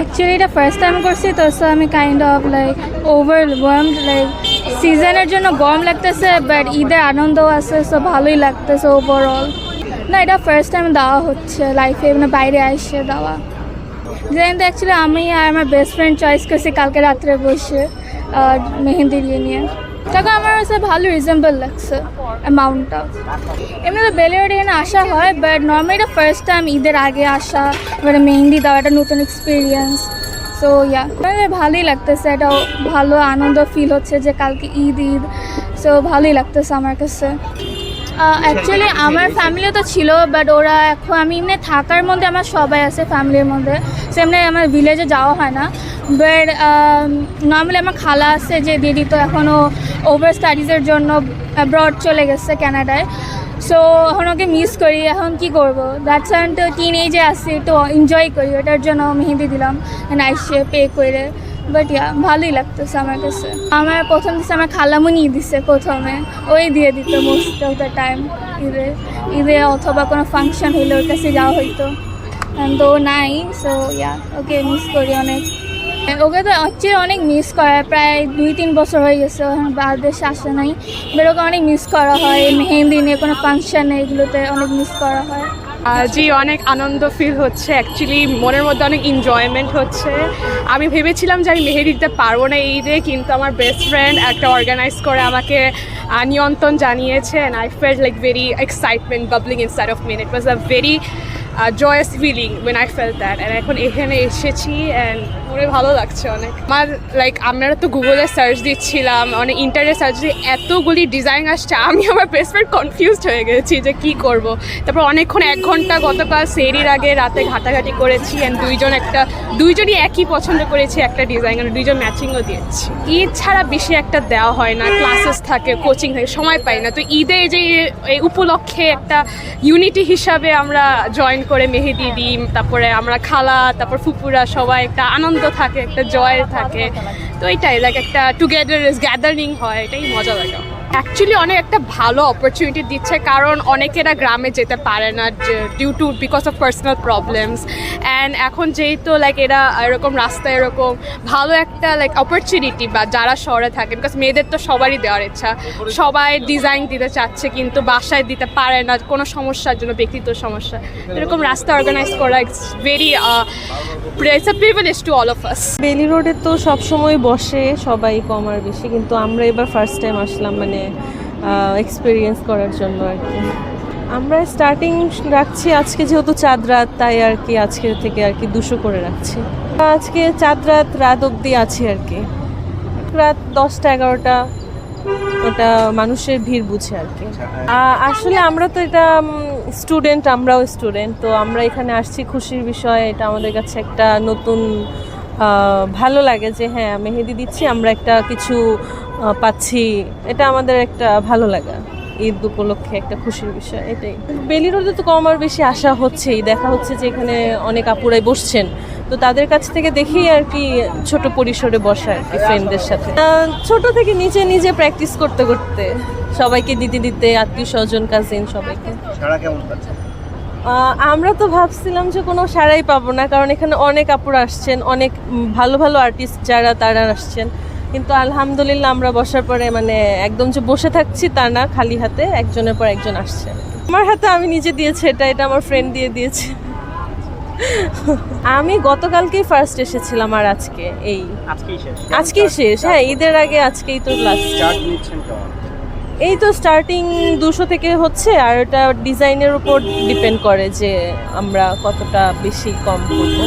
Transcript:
Actually এটা first time করছি, তো আমি kind of like overwarmed like সিজনের জন্য গরম লাগতেছে বাট ঈদের আনন্দও আছে সো ভালোই লাগতেছে ওভারঅল না, এটা ফার্স্ট টাইম দেওয়া হচ্ছে লাইফে মানে বাইরে আসছে দেওয়া। যেন তো অ্যাকচুয়ালি আমি আর আমার বেস্ট ফ্রেন্ড চয়েস করছি কালকে রাত্রে বসে মেহেন্দি নিয়ে। তখন আমার কাছে ভালো রিজনেবল লাগছে অ্যামাউন্টটা এমনি তো বেলিওডে এখানে আসা হয় বাট নর্মালি এটা ফার্স্ট টাইম ঈদের আগে আসা, এবারে মেহেন্দি দেওয়া একটা নতুন এক্সপিরিয়েন্স সো ইয়া মানে ভালোই লাগতেছে এটাও ভালো আনন্দ ফিল হচ্ছে যে কালকে ঈদ ঈদ। সো ভালোই লাগতেছে আমার কাছে। অ্যাকচুয়ালি আমার ফ্যামিলিও তো ছিল বাট ওরা এখন আমি এমনি থাকার মধ্যে আমার সবাই আছে ফ্যামিলির মধ্যে। সেমনি আমার ভিলেজে যাওয়া হয় না। বাট নর্মালি আমার খালা আছে, যে দিদি তো এখনও ওভার স্টাডিজের জন্য অ্যাব্রড চলে গেছে ক্যানাডায় সো এখন ওকে মিস করি, এখন কি করব? দ্যাটস তো টিন এজে আসি একটু এনজয় করি, ওটার জন্য মেহেন্দি দিলাম। নাইসে পে করে। বাট ইয়া ভালোই লাগতেছে আমার কাছে। আমার প্রথম দিচ্ছে আমার খালামুনি দিছে প্রথমে। ওই দিয়ে দিত মোস্ট অফ দ্য টাইম ঈদে। ঈদে অথবা কোনো ফাংশন হইলে ওর কাছে যাওয়া হইতো। তো নাই সো ইয়া ওকে মিস করি অনেক। ওকে তো হচ্ছে অনেক মিস করা, প্রায় দুই তিন বছর হয়ে গেছে এখন দেশে আসে নাই। বাট ওকে অনেক মিস করা হয়, মেহেন্দি নিয়ে কোনো ফাংশানে এগুলোতে অনেক মিস করা হয়। জি, অনেক আনন্দ ফিল হচ্ছে। অ্যাকচুয়ালি মনের মধ্যে অনেক এনজয়মেন্ট হচ্ছে। আমি ভেবেছিলাম যে আমি মেহেদি দিতে পারব না এই ঈদে, কিন্তু আমার বেস্ট ফ্রেন্ড একটা অর্গানাইজ করে আমাকে নিয়ন্ত্রণ জানিয়েছে and I feel like very excitement bubbling inside of mean it was a very joyous feeling when I feel that and এখন এখানে এসেছি অ্যান্ড মনে ভালো লাগছে অনেক। আমার লাইক আমরা তো গুগলে সার্চ দিচ্ছিলাম অনেক ইন্টারনেট সার্চ দিয়ে এতগুলি ডিজাইন আসছে, আমি আমার ফ্রেন্ড কনফিউজড হয়ে গেছি যে কি করব। তারপর অনেকক্ষণ, এক ঘণ্টা গতকাল সেরির আগে রাতে ঘাটাঘাটি করেছি অ্যান্ড দুইজন একটা, দুইজনই একই পছন্দ করেছি একটা ডিজাইন দুইজন ম্যাচিংও দিয়েছি। ঈদ ছাড়া বেশি একটা দেওয়া হয় না ক্লাসেস থাকে কোচিং থাকে, সময় পাই না। তো ঈদে যে, এই উপলক্ষে একটা ইউনিটি হিসাবে আমরা জয়েন করে মেহেদি দিই, তারপরে আমরা খালা, তারপর ফুপুরা সবাই একটা আনন্দ থাকে একটা জয় থাকে। তো এটাই লাইক একটা টুগেদার গ্যাদারিং হয় এটাই মজা লাগে। অ্যাকচুয়ালি অনেক একটা ভালো অপরচুনিটি দিচ্ছে, কারণ অনেকেরা গ্রামে যেতে পারে না due to because of personal problems and এখন যেহেতু লাইক এরা এরকম রাস্তায় এরকম ভালো একটা লাইক অপরচুনিটি বা যারা শহরে থাকে বিকজ মেয়েদের তো সবারই দেওয়ার ইচ্ছা। সবাই ডিজাইন দিতে চাচ্ছে, কিন্তু বাসায় দিতে পারে না, কোনো সমস্যার জন্য ব্যক্তিগত সমস্যা। এরকম রাস্তা অর্গানাইজ করা it's very to all of us Bailey রোডে তো সব সময় বসে সবাই কম আর বেশি, কিন্তু আমরা এবার ফার্স্ট টাইম আসলাম মানে এক্সপিরিয়েন্স করার জন্য আর কি। আমরা স্টার্টিং রাখছি আজকে যেহেতু চাঁদ রাত তাই আর কি আজকে থেকে আর কি দুশো করে রাখছি। আজকে চাঁদ রাত রাত অবধি আছি আর কি। রাত দশটা এগারোটা ওটা মানুষের ভিড় বুঝে আর কি। আসলে আমরা তো এটা স্টুডেন্ট আমরাও স্টুডেন্ট তো আমরা এখানে আসছি খুশির বিষয় এটা আমাদের কাছে একটা নতুন ভালো লাগে যে হ্যাঁ মেহেদি দিচ্ছি আমরা একটা কিছু পাচ্ছি। এটা আমাদের একটা ভালো লাগা। ঈদ উপলক্ষে একটা খুশির বিষয় এটাই। বেলি রোডে তো কম আর বেশি আসা হচ্ছেই। দেখা হচ্ছে যে এখানে অনেক আপুরাই বসছেন। তো তাদের কাছ থেকে দেখেই আর কি ছোট পরিসরে বসা আর কি ফ্রেন্ডদের সাথে। ছোট থেকে নিজে নিজে প্র্যাকটিস করতে করতে সবাইকে দিতে দিতে আত্মীয় স্বজন কাজিন সবাইকে। আমরা তো ভাবছিলাম যে কোনো সারাই পাবো না কারণ এখানে অনেক আপুরা আসছেন অনেক ভালো ভালো আর্টিস্ট যারা তারা আসছেন। কিন্তু আলহামদুলিল্লাহ আমরা বসার পরে মানে একদম যে বসে থাকছি তা না খালি হাতে একজনের পর একজন আসছে। আমার হাতে আমি নিজে দিয়েছি এটা এটা আমার ফ্রেন্ড দিয়ে দিয়েছে। আমি গতকালকেই ফার্স্ট এসেছিলাম আর আজকে এই। আজকেই শেষ। হ্যাঁ ঈদের আগে আজকেই তো এই তো স্টার্টিং দুশো থেকে হচ্ছে আর এটা ডিজাইনের উপর ডিপেন্ড করে যে আমরা কতটা বেশি কম করব।